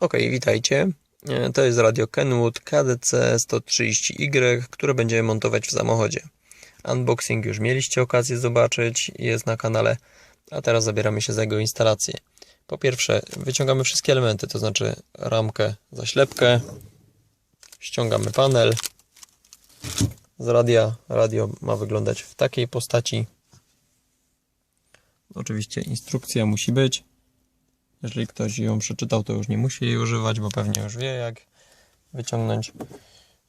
Ok, witajcie. E, To jest radio Kenwood KDC 130Y, które będziemy montować w samochodzie. Unboxing już mieliście okazję zobaczyć, jest na kanale, a teraz zabieramy się za jego instalację. Po pierwsze, wyciągamy wszystkie elementy, to znaczy ramkę, zaślepkę, ściągamy panel z radia. Radio ma wyglądać w takiej postaci. Oczywiście instrukcja musi być. Jeżeli ktoś ją przeczytał, to już nie musi jej używać, bo pewnie już wie, jak wyciągnąć.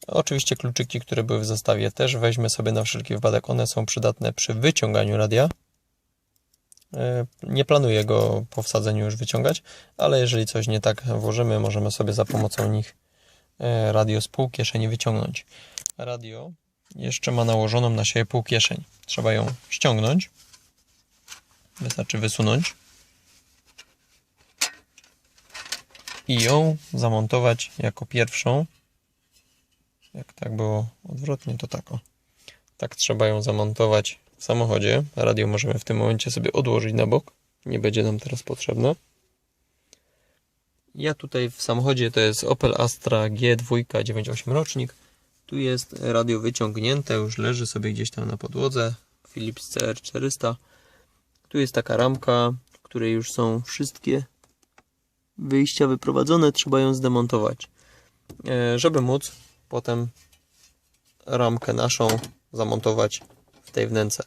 Oczywiście kluczyki, które były w zestawie, też weźmy sobie na wszelki wypadek. One są przydatne przy wyciąganiu radia. E, Nie planuję go po wsadzeniu już wyciągać, ale jeżeli coś nie tak włożymy, możemy sobie za pomocą nich e, radio z półkieszeni wyciągnąć. Radio jeszcze ma nałożoną na siebie półkieszeń. Trzeba ją ściągnąć. Wystarczy wysunąć. I ją zamontować jako pierwszą. Jak tak było odwrotnie, to tak o. Tak trzeba ją zamontować w samochodzie. Radio możemy w tym momencie sobie odłożyć na bok. Nie będzie nam teraz potrzebne. Ja tutaj w samochodzie to jest Opel Astra G2 98 rocznik. Tu jest radio wyciągnięte, już leży sobie gdzieś tam na podłodze. Philips CR400. Tu jest taka ramka, w której już są wszystkie wyjścia wyprowadzone, trzeba ją zdemontować. E, Żeby móc potem ramkę naszą zamontować w tej wnęce.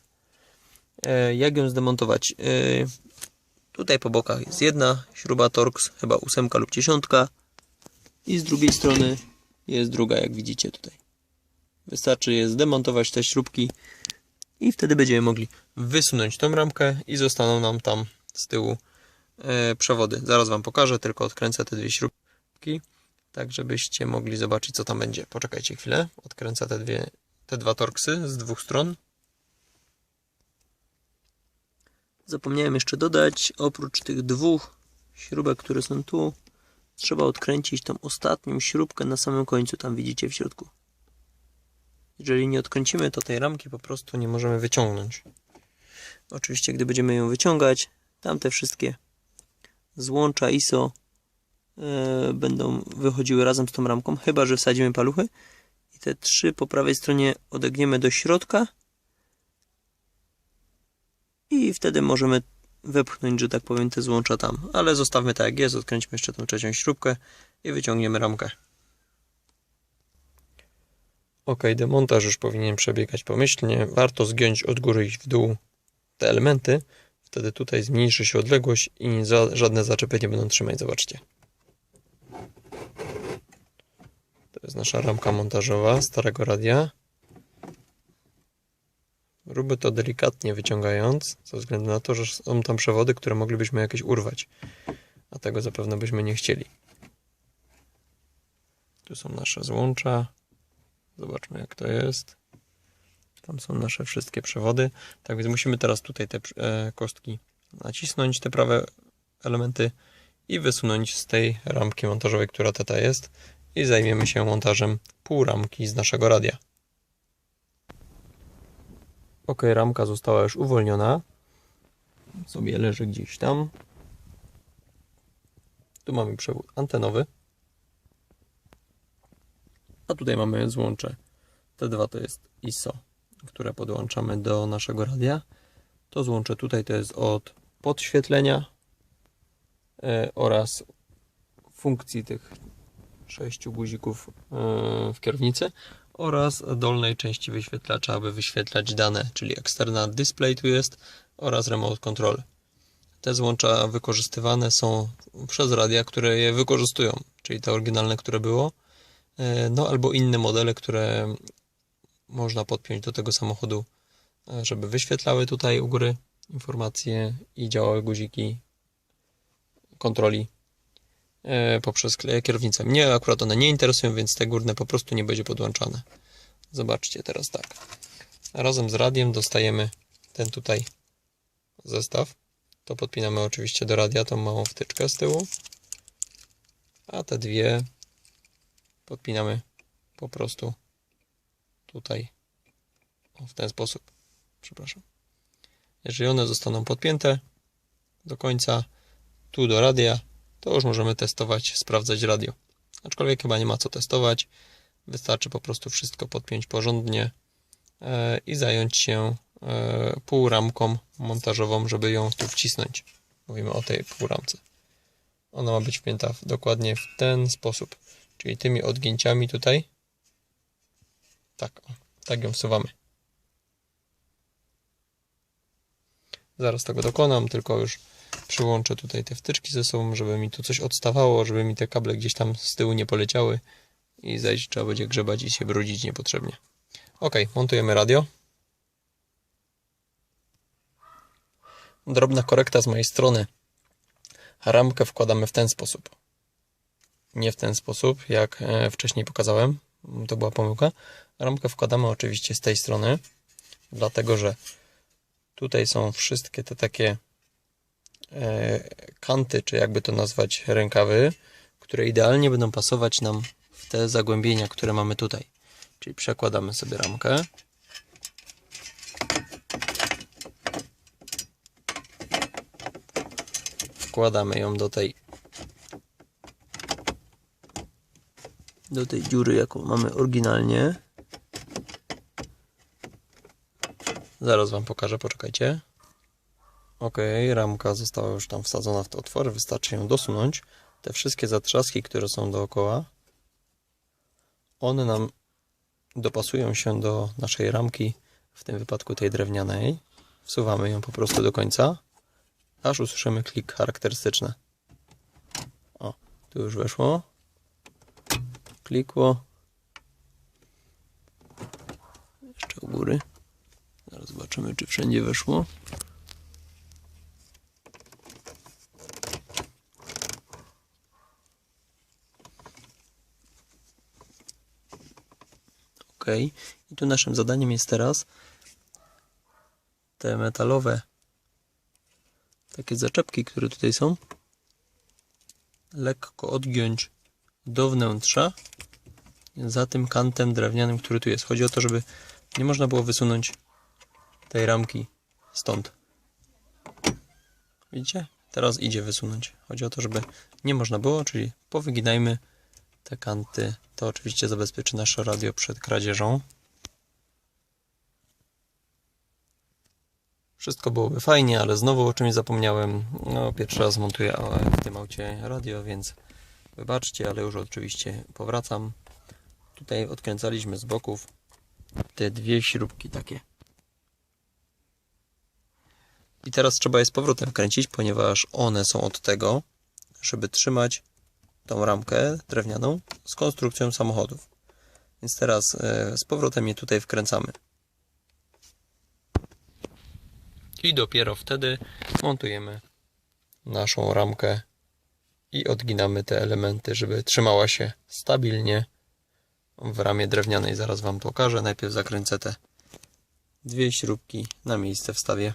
E, Jak ją zdemontować? E, Tutaj po bokach jest jedna śruba Torx, chyba ósemka lub dziesiątka i z drugiej strony jest druga, jak widzicie tutaj. Wystarczy je zdemontować te śrubki i wtedy będziemy mogli wysunąć tą ramkę i zostaną nam tam z tyłu przewody. Zaraz Wam pokażę, tylko odkręcę te dwie śrubki, tak żebyście mogli zobaczyć, co tam będzie. Poczekajcie chwilę, odkręcę te, dwie, te dwa torksy z dwóch stron. Zapomniałem jeszcze dodać, oprócz tych dwóch śrubek, które są tu, trzeba odkręcić tą ostatnią śrubkę na samym końcu, tam widzicie w środku. Jeżeli nie odkręcimy, to tej ramki po prostu nie możemy wyciągnąć. Oczywiście, gdy będziemy ją wyciągać, tamte wszystkie złącza ISO e, będą wychodziły razem z tą ramką, chyba że wsadzimy paluchy. I te trzy po prawej stronie odegniemy do środka. I wtedy możemy wepchnąć, że tak powiem, te złącza tam. Ale zostawmy tak jak jest, odkręćmy jeszcze tą trzecią śrubkę i wyciągniemy ramkę. Ok, demontaż już powinien przebiegać pomyślnie. Warto zgiąć od góry i w dół te elementy. Wtedy tutaj zmniejszy się odległość i za, żadne zaczepy nie będą trzymać. Zobaczcie. To jest nasza ramka montażowa starego radia. Róbmy to delikatnie wyciągając, ze względu na to, że są tam przewody, które moglibyśmy jakieś urwać. A tego zapewne byśmy nie chcieli. Tu są nasze złącza. Zobaczmy jak to jest. Tam są nasze wszystkie przewody. Tak więc musimy teraz tutaj te e, kostki nacisnąć, te prawe elementy i wysunąć z tej ramki montażowej, która tutaj jest i zajmiemy się montażem pół ramki z naszego radia. Ok, ramka została już uwolniona. Sobie leży gdzieś tam. Tu mamy przewód antenowy. A tutaj mamy złącze. Te dwa to jest ISO, które podłączamy do naszego radia. To złącze tutaj to jest od podświetlenia e, oraz funkcji tych sześciu guzików e, w kierownicy oraz dolnej części wyświetlacza, aby wyświetlać dane, czyli eksterna display tu jest oraz remote control. Te złącza wykorzystywane są przez radia, które je wykorzystują, czyli te oryginalne, które było, e, no albo inne modele, które można podpiąć do tego samochodu, e, żeby wyświetlały tutaj u góry informacje i działały guziki kontroli e, poprzez kierownicę. Mnie akurat one nie interesują, więc te górne po prostu nie będzie podłączane. Zobaczcie teraz tak. Razem z radiem dostajemy ten tutaj zestaw. To podpinamy oczywiście do radia tą małą wtyczkę z tyłu. A te dwie podpinamy po prostu tutaj w ten sposób. Przepraszam. Jeżeli one zostaną podpięte do końca, tu do radia, to już możemy testować, sprawdzać radio. Aczkolwiek chyba nie ma co testować. Wystarczy po prostu wszystko podpiąć porządnie e, i zająć się e, półramką montażową, żeby ją tu wcisnąć. Mówimy o tej półramce. Ona ma być wpięta dokładnie w ten sposób, czyli tymi odgięciami tutaj. Tak, o, tak ją wsuwamy. Zaraz tego dokonam, tylko już przyłączę tutaj te wtyczki ze sobą, żeby mi tu coś odstawało, żeby mi te kable gdzieś tam z tyłu nie poleciały i zajść trzeba będzie grzebać i się brudzić niepotrzebnie. Ok, montujemy radio. Drobna korekta z mojej strony. Ramkę wkładamy w ten sposób. Nie w ten sposób, jak e, wcześniej pokazałem. To była pomyłka. Ramkę wkładamy oczywiście z tej strony, dlatego że tutaj są wszystkie te takie e, kanty, czy jakby to nazwać, rękawy, które idealnie będą pasować nam w te zagłębienia, które mamy tutaj. Czyli przekładamy sobie ramkę. Wkładamy ją do tej do tej dziury, jaką mamy oryginalnie. Zaraz Wam pokażę, poczekajcie. Ok, ramka została już tam wsadzona w te otwory, wystarczy ją dosunąć. Te wszystkie zatrzaski, które są dookoła, one nam dopasują się do naszej ramki, w tym wypadku tej drewnianej. Wsuwamy ją po prostu do końca, aż usłyszymy klik charakterystyczny. O, tu już weszło. Klikło. Jeszcze u góry. Zaraz zobaczymy, czy wszędzie weszło. OK. I tu naszym zadaniem jest teraz te metalowe takie zaczepki, które tutaj są, lekko odgiąć do wnętrza za tym kantem drewnianym, który tu jest. Chodzi o to, żeby nie można było wysunąć tej ramki stąd. Widzicie? Teraz idzie wysunąć. Chodzi o to, żeby nie można było, czyli powyginajmy te kanty. To oczywiście zabezpieczy nasze radio przed kradzieżą. Wszystko byłoby fajnie, ale znowu o czymś zapomniałem. No, pierwszy raz montuję w tym aucie radio, więc wybaczcie, ale już oczywiście powracam. Tutaj odkręcaliśmy z boków te dwie śrubki takie. I teraz trzeba je z powrotem wkręcić, ponieważ one są od tego, żeby trzymać tą ramkę drewnianą z konstrukcją samochodów. Więc teraz e, z powrotem je tutaj wkręcamy. I dopiero wtedy montujemy naszą ramkę i odginamy te elementy, żeby trzymała się stabilnie w ramie drewnianej. Zaraz Wam pokażę. Najpierw zakręcę te dwie śrubki na miejsce wstawię.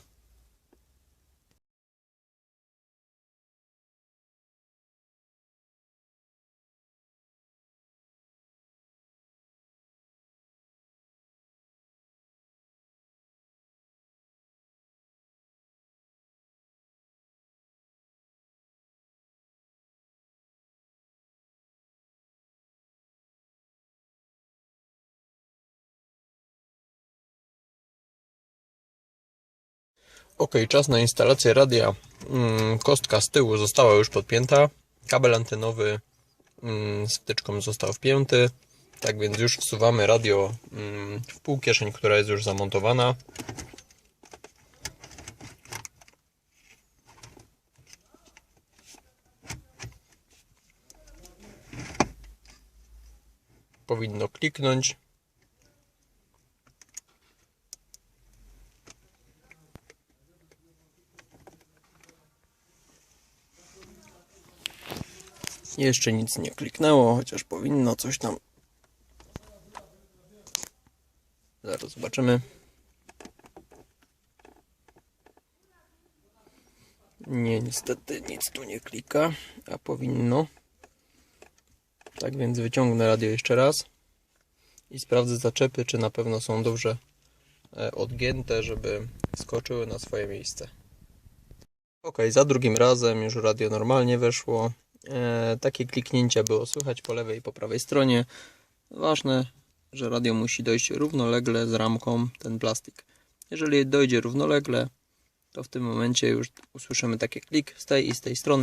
Ok, czas na instalację radia. Mm, Kostka z tyłu została już podpięta. Kabel antenowy mm, z wtyczką został wpięty. Tak więc już wsuwamy radio mm, w pół kieszeń, która jest już zamontowana. Powinno kliknąć. Jeszcze nic nie kliknęło, chociaż powinno coś tam. Zaraz zobaczymy. Nie, niestety nic tu nie klika, a powinno. Tak więc wyciągnę radio jeszcze raz i sprawdzę zaczepy, czy na pewno są dobrze e, odgięte, żeby skoczyły na swoje miejsce. Ok, za drugim razem już radio normalnie weszło takie kliknięcia było słychać po lewej i po prawej stronie. Ważne, że radio musi dojść równolegle z ramką ten plastik. Jeżeli dojdzie równolegle, to w tym momencie już usłyszymy taki klik z tej i z tej strony.